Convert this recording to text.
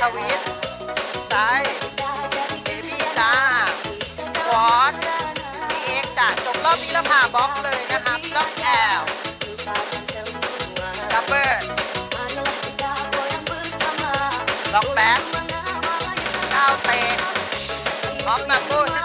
ทวิตซ้ายเบบี้จ้าวอตพีเอ็กจ้าจบรอบนี้แล้วผ่าบล็อกเลยนะคะบล็อกแอลดับเบิลล็อกแบ็คก้าวเตะบล็อกมาโก้